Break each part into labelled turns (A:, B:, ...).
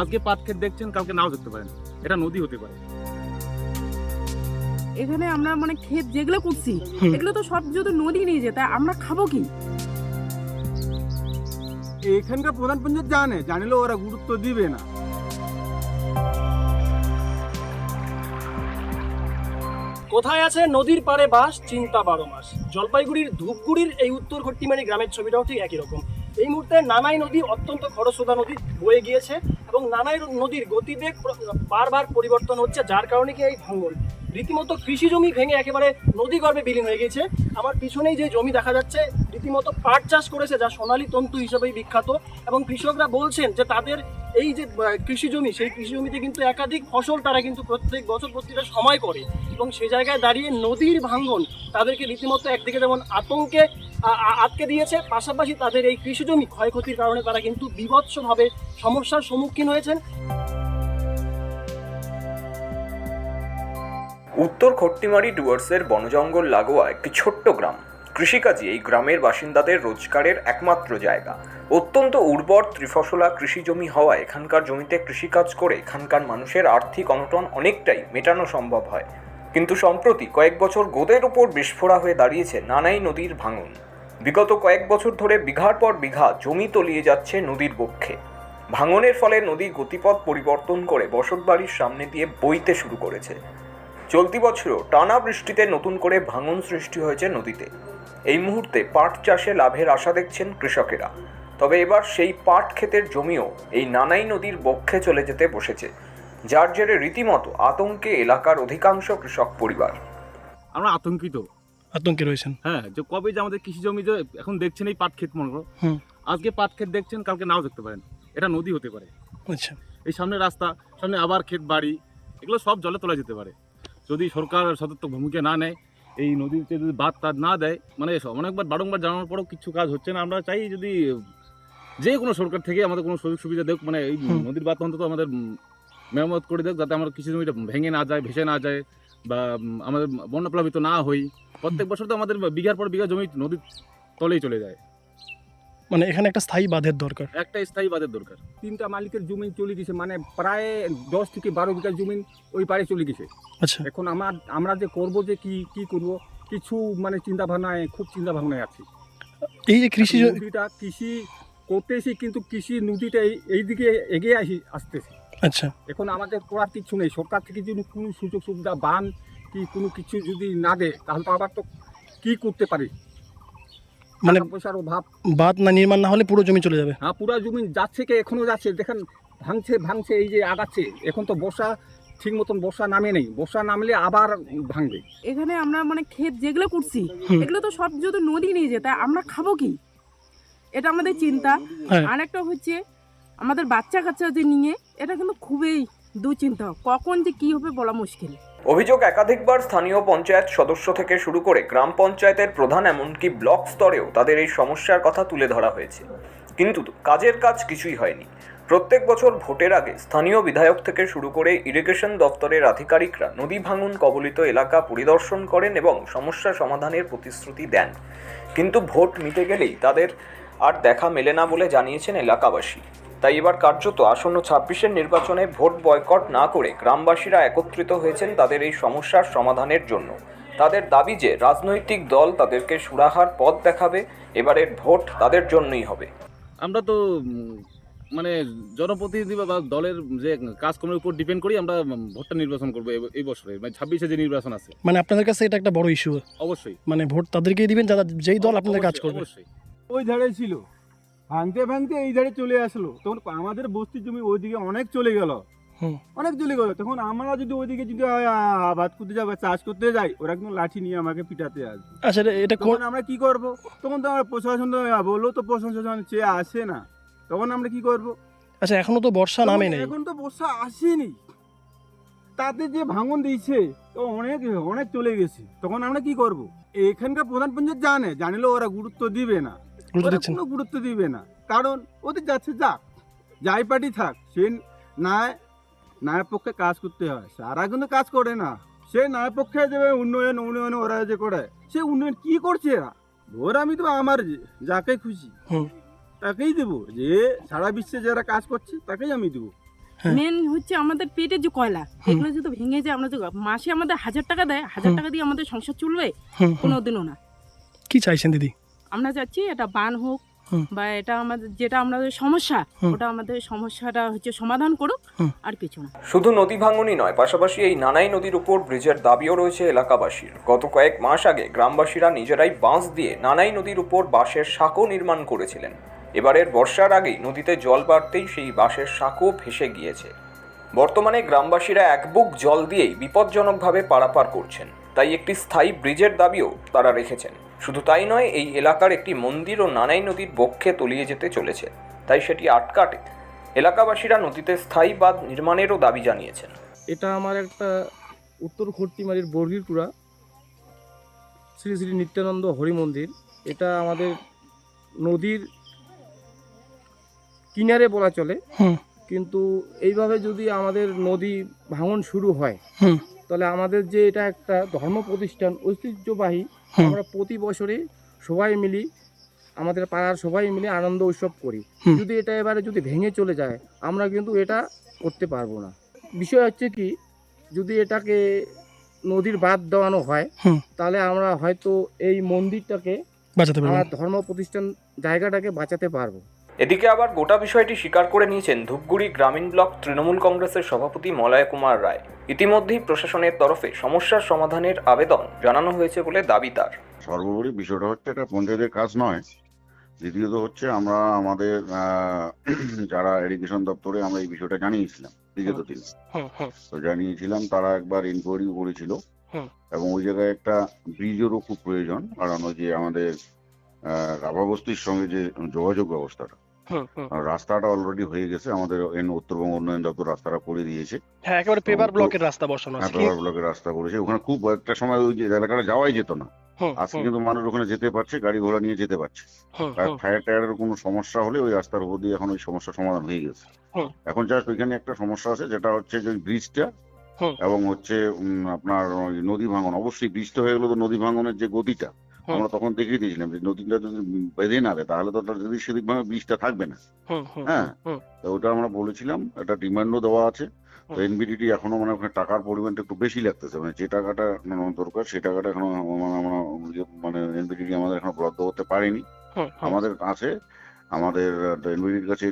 A: আজকে পাট ক্ষেত দেখছেন কালকে নাও দেখতে পারেন। এটা নদী হতে পারে।
B: এখানে আমরা মানে ক্ষেত যেগুলো করছি এগুলো তো সব যদি নদী নিয়ে যেতে আমরা খাব কি?
C: এখানকার প্রধান পঞ্চায়েত জানে জানিলেও ওরা গুরুত্ব দিবে না।
D: কোথায় আছে নদীর পাড়ে বাস? চিন্তা বারো মাস। জলপাইগুড়ির ধূপগুড়ির এই উত্তর ঘট্টিমারি গ্রামের ছবিটাও ঠিক একই রকম। এই মুহূর্তে নানাই নদী অত্যন্ত খরস্রোতা নদী বয়ে গিয়েছে এবং নানাই নদীর গতিবেগ বারবার পরিবর্তন হচ্ছে, যার কারণে কি এই ভাঙন। রীতিমতো কৃষি জমি ভেঙে একেবারে নদী গর্ভে বিলীন হয়ে গেছে আমার পিছনেই যে জমি দেখা যাচ্ছে, রীতিমতো পাট চাষ করেছে, যা সোনালী তন্তু হিসেবেই বিখ্যাত। এবং কৃষকরা বলছেন যে তাদের এই যে কৃষি জমি, সেই কৃষি জমিতে কিন্তু একাধিক ফসল তারা কিন্তু প্রত্যেক বছর প্রত্যেকটা সময় করে। এবং সে জায়গায় দাঁড়িয়ে নদীর ভাঙ্গন তাদেরকে রীতিমতো একদিকে যেমন আতঙ্কে আটকে দিয়েছে। পাশাপাশি তাদের এই কৃষি জমি ক্ষয়ক্ষতির কারণে তারা কিন্তু বিভৎসভাবে সমস্যার সম্মুখীন হয়েছেন।
E: উত্তর খট্টিমারি ডুয়ার্সের বনজঙ্গল লাগোয়া একটি ছোট্ট গ্রাম। কৃষিকাজই এই গ্রামের বাসিন্দাদের রোজগারের একমাত্র জায়গা। অত্যন্ত উর্বর ত্রিফসলা কৃষি জমি হওয়ায় এখানকার জমিতে কৃষিকাজ করে এখানকার মানুষের আর্থিক অনটন অনেকটাই মেটানো সম্ভব হয়। কিন্তু সম্প্রতি কয়েক বছর গোদের উপর বিস্ফোরা হয়ে দাঁড়িয়েছে নানাই নদীর ভাঙন। বিগত কয়েক বছর ধরে বিঘার পর বিঘা জমি তলিয়ে যাচ্ছে নদীর বক্ষে। ভাঙনের ফলে নদী গতিপথ পরিবর্তন করে বসতবাড়ির সামনে দিয়ে বইতে শুরু করেছে। চলতি বছরও টানা বৃষ্টিতে নতুন করে ভাঙন সৃষ্টি হয়েছে নদীতে। এই মুহূর্তে পাট চাষে লাভের আশা দেখছেন কৃষকেরা। তবে এবার সেই পাট ক্ষেতের জমিও এই নানাই নদীর বক্ষে চলে যেতে বসেছে। যার জেরে রীতিমতো আতঙ্কে এলাকার অধিকাংশ কৃষক পরিবার।
A: আমরা আতঙ্কিত।
F: আতঙ্কে রয়েছেন।
A: হ্যাঁ যে কবে যে আমাদের কৃষি জমি যে এখন দেখছেন এই পাট ক্ষেত মনে করো আজকে পাট ক্ষেত দেখছেন কালকে নাও দেখতে পারেন। এটা নদী হতে পারে।
F: আচ্ছা।
A: এই সামনে রাস্তা সামনে আবার ক্ষেত বাড়ি এগুলো সব জলে তোলা যেতে পারে। যদি সরকার সতর্ক ভূমিকা না নেয় এই নদীতে যদি বাদ তাদ না দেয় মানে এসব অনেকবার বারংবার জানানোর পরেও কিছু কাজ হচ্ছে না। আমরা চাই যদি যে কোনো সরকার থেকে আমাদের কোনো সুযোগ সুবিধা দেখ মানে এই নদীর বাদ অন্তত আমাদের মেরামত করে দেখ যাতে আমার কৃষি জমিটা ভেঙে না যায় ভেসে না যায়। বা আমাদের বন্যাপ্লাবিত না হই প্রত্যেক বছর তো আমাদের বিঘার পর বিঘা জমি নদীর তলেই চলে যায়।
F: মানে এখানে একটা স্থায়ী বাঁধের দরকার।
A: একটা স্থায়ী বাঁধের দরকার।
C: তিনটা মালিকের জমি চলে গেছে মানে প্রায় দশ থেকে বারো বিঘা জমি ওই পারে চলে গেছে।
F: আচ্ছা।
C: এখন আমার আমরা যে করব যে কি কি করব কিছু মানে চিন্তা ভাবনায় খুব চিন্তা ভাবনায় আছি।
F: এই যে কৃষি
C: নদীটা কৃষি করতেছি কিন্তু কৃষি নদীটা এই এইদিকে এগিয়ে আসি আসতেছে।
F: আচ্ছা।
C: এখন আমাদের করার কিছু নেই। সরকার থেকে যদি কোনো সুযোগ সুবিধা বান কি কোনো কিছু যদি না দেয় তাহলে তো আবার তো কি করতে পারি?
F: মানে
C: পয়সার অভাব।
F: বাঁধ না নির্মাণ না হলে পুরো জমি চলে যাবে?
C: হ্যাঁ পুরো জমি যাচ্ছে কে এখনও যাচ্ছে দেখেন ভাঙছে ভাঙছে এই যে আগাচ্ছে এখন তো বর্ষা ঠিক মতন বর্ষা নামে নেই। বর্ষা নামলে আবার ভাঙবে।
B: এখানে আমরা মানে ক্ষেত যেগুলো করছি এগুলো তো সব যদি নদী নিয়ে যেতে আমরা খাব কি? এটা আমাদের চিন্তা।
F: হ্যাঁ।
B: আরেকটা হচ্ছে আমাদের বাচ্চা কাচ্চাদের নিয়ে, এটা কিন্তু খুবই দুশ্চিন্তা। কখন যে কি হবে বলা মুশকিল।
E: অভিযোগ একাধিকবার স্থানীয় পঞ্চায়েত সদস্য থেকে শুরু করে গ্রাম পঞ্চায়েতের প্রধান এমনকি ব্লক স্তরেও তাদের এই সমস্যার কথা তুলে ধরা হয়েছে। কিন্তু কাজের কাজ কিছুই হয়নি। প্রত্যেক বছর ভোটের আগে স্থানীয় বিধায়ক থেকে শুরু করে ইরিগেশন দপ্তরের আধিকারিকরা নদী ভাঙন কবলিত এলাকা পরিদর্শন করেন এবং সমস্যা সমাধানের প্রতিশ্রুতি দেন। কিন্তু ভোট নিতে গেলেই তাদের আর দেখা মেলে না বলে জানিয়েছেন এলাকাবাসী। তাই এবার কার্যত আসন্ন ছাব্বিশের নির্বাচনে ভোট বয়কট না করে গ্রামবাসীরা একত্রিত হয়েছেন তাদের এই সমস্যার সমাধানের জন্য। তাদের দাবি যে রাজনৈতিক দল তাদেরকে সুরাহার পথ দেখাবে এবারের ভোট তাদের জন্যই হবে।
A: আমরা তো মানে জনপ্রতিনিধি বা দলের যে কাজকর্মের উপর ডিপেন্ড করি আমরা ভোটটা নির্বাচন করব এই বছরে মানে ছাব্বিশে যে নির্বাচন আছে।
F: মানে আপনাদের কাছে এটা একটা বড় ইস্যু
A: অবশ্যই।
F: মানে ভোট তাদেরকেই দিবেন যারা যেই দল আপনাদের কাজ করবে।
A: অবশ্যই।
C: ওই ধারে ছিল। ভাঙতে ভাঙতে এই ধারে চলে আসলো। তখন আমাদের বস্তির জমি ওইদিকে অনেক চলে গেল। অনেক চলে গেল। তখন আমরা যদি ওইদিকে যদি আবাদ করতে যাই বা চাষ করতে যাই ওরা কিন্তু লাঠি নিয়ে আমাকে পিটাতে আসবে।
F: আচ্ছা এটা- কোন
C: তখন আমরা কি করব? তখন তো আমরা প্রশাসন বলল তো প্রশাসন চেয়ে আসে না। তখন আমরা কি করব?
F: আচ্ছা এখনও তো বর্ষা নামে নেই।
C: এখন তো বর্ষা আসেনি। তাতে যে ভাঙন দিয়েছে তো অনেক অনেক চলে গেছে। তখন আমরা কি করব? এখানকার প্রধান পঞ্চায়েত জানে। জানিলেও ওরা গুরুত্ব দিবে না।
F: গুরুত্ব দিচ্ছেন?
C: কোনো গুরুত্ব দিবে না। কারণ ওদের যাচ্ছে যাক যাই পার্টি থাক সে ন্যায় ন্যায় পক্ষে কাজ করতে হয়। সারা কিন্তু কাজ করে না। সে ন্যায় পক্ষে দেবে উন্নয়ন উন্নয়ন ওরা যে করে। সে উন্নয়ন কি করছে এরা? ওর আমি তো আমার যাকে খুশি তাকেই দেবো। যে সারা বিশ্বে যারা কাজ করছে তাকেই আমি দেবো।
F: হ্যাঁ।
B: মেন হচ্ছে আমাদের পেটে যে কয়লা এগুলো যদি ভেঙে যায় আমরা যে মাসে আমাদের হাজার টাকা দেয় হাজার টাকা দিয়ে আমাদের সংসার চলবে
F: হুম।
B: কোনোদিনও না।
F: কি চাইছেন দিদি?
B: আমরা চাচ্ছি এটা বান হোক বা এটা আমাদের যেটা আমাদের সমস্যা ওটা আমাদের সমস্যাটা হচ্ছে সমাধান করুক আর কিছু না।
E: শুধু নদী ভাঙনই নয় পাশাপাশি এই নানাই নদীর উপর ব্রিজের দাবিও রয়েছে এলাকাবাসীর। গত কয়েক মাস আগে গ্রামবাসীরা নিজেরাই বাঁশ দিয়ে নানাই নদীর উপর বাঁশের সাঁকো নির্মাণ করেছিলেন। এবারের বর্ষার আগেই নদীতে জল বাড়তেই সেই বাঁশের সাঁকো ভেসে গিয়েছে। বর্তমানে গ্রামবাসীরা এক বুক জল দিয়েই বিপজ্জনকভাবে পারাপার করছেন। তাই একটি স্থায়ী ব্রিজের দাবিও তারা রেখেছেন। শুধু তাই নয় এই এলাকার একটি মন্দির ও নানাই নদীর বক্ষে তলিয়ে যেতে চলেছে তাই সেটি আটকাটে এলাকাবাসীরা নদীতে স্থায়ী বাঁধ নির্মাণেরও দাবি জানিয়েছেন।
G: এটা আমার একটা উত্তর খট্টিমারির বর্গিরপুরা শ্রী শ্রী নিত্যানন্দ হরি মন্দির এটা আমাদের নদীর কিনারে বলা চলে। কিন্তু এইভাবে যদি আমাদের নদী ভাঙন শুরু হয় তাহলে আমাদের যে এটা একটা ধর্ম প্রতিষ্ঠান ঐতিহ্যবাহী আমরা প্রতি বছরে সবাই মিলি আমাদের পাড়ার সবাই মিলে আনন্দ উৎসব করি। যদি এটা এবারে যদি ভেঙে চলে যায় আমরা কিন্তু এটা করতে পারব না। বিষয় হচ্ছে কি যদি এটাকে নদীর বাদ দেওয়ানো হয় তাহলে আমরা হয়তো এই মন্দিরটাকে
F: বাঁচাতে
G: ধর্ম প্রতিষ্ঠান জায়গাটাকে বাঁচাতে পারব।
E: এদিকে আবার গোটা বিষয়টি স্বীকার করে নিয়েছেন ধূপগুড়ি গ্রামীণ ব্লক তৃণমূল কংগ্রেসের সভাপতি মলয় কুমার রায়। ইতিমধ্যেই প্রশাসনের তরফে সমস্যার সমাধানের আবেদন জানানো হয়েছে বলে দাবি তার।
H: সর্বোপরি বিষয়টা হচ্ছে এটা পঞ্চায়েতের কাজ নয়। দ্বিতীয়ত হচ্ছে আমরা আমাদের যারা এডুকেশন দপ্তরে আমরা এই বিষয়টা জানিয়েছিলাম বিগত দিন। তো জানিয়েছিলাম তারা একবার ইনকোয়ারিও করেছিল। এবং ওই জায়গায় একটা ব্রিজেরও খুব প্রয়োজন কারণ ওই যে আমাদের আহ, রাভাবস্তির সঙ্গে যে যোগাযোগ ব্যবস্থাটা রাস্তাটা অলরেডি হয়ে গেছে। আমাদের এন- উত্তরবঙ্গ উন্নয়ন দপ্তর রাস্তাটা করে দিয়েছে।
F: হ্যাঁ একেবারে পেপার ব্লকের রাস্তা বসানো আছে কি-
H: হ্যাঁ ব্লকের রাস্তা করেছে। ওখানে খুব একটা সময় ওই এলাকাটা যাওয়াই যেত না। আজকে কিন্তু মানুষ ওখানে যেতে পারছে গাড়ি ঘোড়া নিয়ে যেতে পারছে। আর ফায়ার টায়ারের কোনো সমস্যা হলে ওই রাস্তার উপর দিয়ে এখন ওই সমস্যার সমাধান হয়ে গেছে। এখন জাস্ট ওইখানে একটা সমস্যা আছে যেটা হচ্ছে যে ব্রিজটা এবং হচ্ছে আপনার ওই নদী ভাঙন। অবশ্যই ব্রিজটা হয়ে গেলো তো নদী ভাঙনের যে গতিটা। আমরা তখন দেখিয়ে দিয়েছিলাম যে নদীটা যদি বেঁধে না দেয় তাহলে তো যদি সেদিক ভাবে ব্রিজটা থাকবে না। হ্যাঁ তো ওটা আমরা বলেছিলাম একটা ডিমান্ডও দেওয়া আছে। তো। এনবিডিটি এখনও মানে ওখানে টাকার পরিমাণটা একটু বেশি লাগতেছে। মানে যে টাকাটা মানে দরকার সে টাকাটা এখনও মানে আমরা মানে এনবিডিটি আমাদের এখনও বরাদ্দ করতে পারেনি। আমাদের আছে আমাদের এনবিডির কাছে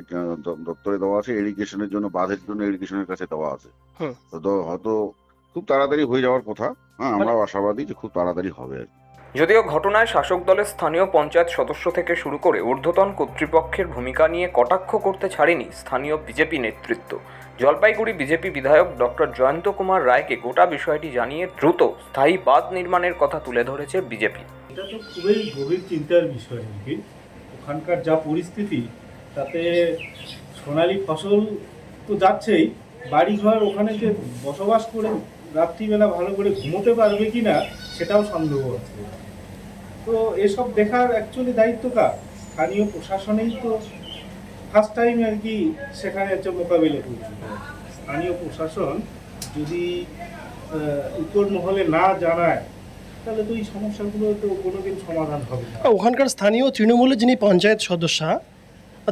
H: দপ্তরে দেওয়া আছে এডুকেশনের জন্য বাঁধের জন্য এডুকেশনের কাছে দেওয়া আছে। তো হয়তো খুব তাড়াতাড়ি হয়ে যাওয়ার কথা। হ্যাঁ আমরা আশাবাদী যে খুব তাড়াতাড়ি হবে আর কি।
E: যদিও ঘটনায় শাসক দলের স্থানীয় পঞ্চায়েত সদস্য থেকে শুরু করে ঊর্ধ্বতন কর্তৃপক্ষের ভূমিকা নিয়ে কটাক্ষ করতে ছাড়েনি স্থানীয় বিজেপি নেতৃত্ব। জলপাইগুড়ি বিজেপি বিধায়ক ডক্টর জয়ন্ত কুমার রায়কে গোটা বিষয়টি জানিয়ে দ্রুত স্থায়ী বাঁধ নির্মাণের কথা তুলে ধরেছে বিজেপি।
I: এটা তো খুবই গভীর চিন্তার বিষয় আর কি ওখানকার যা পরিস্থিতি, তাতে সোনালি ফসল তো যাচ্ছেই, বাড়িঘর ওখানে যে বসবাস করে রাত্রিবেলা ভালো করে ঘুমোতে পারবে কি না সেটাও সন্দেহ আছে। তো এসব দেখার অ্যাকচুয়ালি দায়িত্ব কার? স্থানীয় প্রশাসনেই তো ফার্স্ট টাইম আর কি সেখানে হচ্ছে মোকাবিলা করছে। স্থানীয় প্রশাসন যদি উপর মহলে না জানায়, তাহলে তো এই সমস্যাগুলো তো সমাধান হবে না।
F: ওখানকার স্থানীয় তৃণমূলের যিনি পঞ্চায়েত সদস্যা,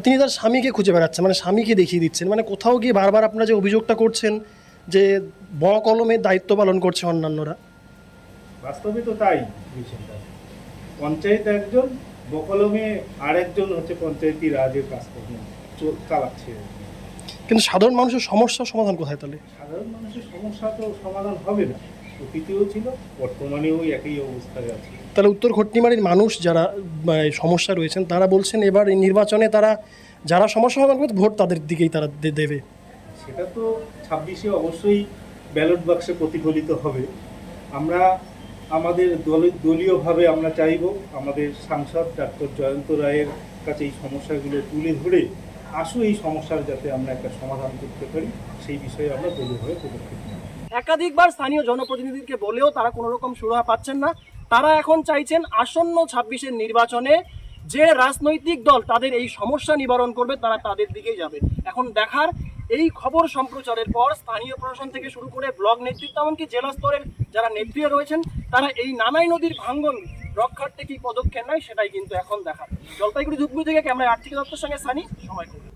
F: তিনি তার স্বামীকে খুঁজে বেড়াচ্ছেন মানে স্বামীকে দেখিয়ে দিচ্ছেন। মানে কোথাও গিয়ে বারবার আপনারা যে অভিযোগটা করছেন যে ব কলমের দায়িত্ব পালন করছে অন্যান্যরা।
I: বাস্তবে তো তাই বিষয়টা। পঞ্চায়েত একজন বকলমে আরেকজন হচ্ছে পঞ্চায়েতি রাজের চল- চালাচ্ছে।
F: কিন্তু সাধারণ মানুষের সমস্যার সমাধান কোথায় তাহলে?
I: সাধারণ মানুষের সমস্যা তো সমাধান হবে না। অতীতেও ছিল বর্তমানেও একই অবস্থায় আছে।
F: তাহলে উত্তর খট্টিমারির মানুষ যারা সমস্যা রয়েছেন তারা বলছেন এবার এই নির্বাচনে তারা যারা সমস্যা সমাধান করবে ভোট তাদের দিকেই তারা দেবে।
I: সেটা তো ছাব্বিশে অবশ্যই ব্যালট বাক্সে প্রতিফলিত হবে। আমরা আমাদের দল, দলীয়ভাবে আমরা চাইব, আমাদের সাংসদ ডাক্তার জয়ন্ত রায়ের কাছে এই সমস্যাগুলো তুলে ধরে আসো এই সমস্যার যাতে আমরা একটা সমাধান করতে পারি, সেই বিষয়ে আমরা দলীয়ভাবে পদক্ষেপ নেব।
D: একাধিকবার স্থানীয় জনপ্রতিনিধিকে বলেও তারা কোনো রকম সুরাহা পাচ্ছেন না। তারা এখন চাইছেন আসন্ন ছাব্বিশের নির্বাচনে যে রাজনৈতিক দল তাদের এই সমস্যা নিবারণ করবে, তারা তাদের দিকেই যাবে। এখন দেখার এই খবর সম্প্রচারের পর স্থানীয় প্রশাসন থেকে শুরু করে ব্লক নেতৃত্ব, এমনকি জেলা স্তরের যারা নেত্রী রয়েছেন, তারা এই নানাই নদীর ভাঙ্গন রক্ষার্থে কি পদক্ষেপ নেয় সেটাই কিন্তু এখন দেখা জলপাইগুড়ি, ধূপগুড়ি থেকে ক্যামেরায় আর্থিক দপ্তর সঙ্গে স্থানীয় সময় করবে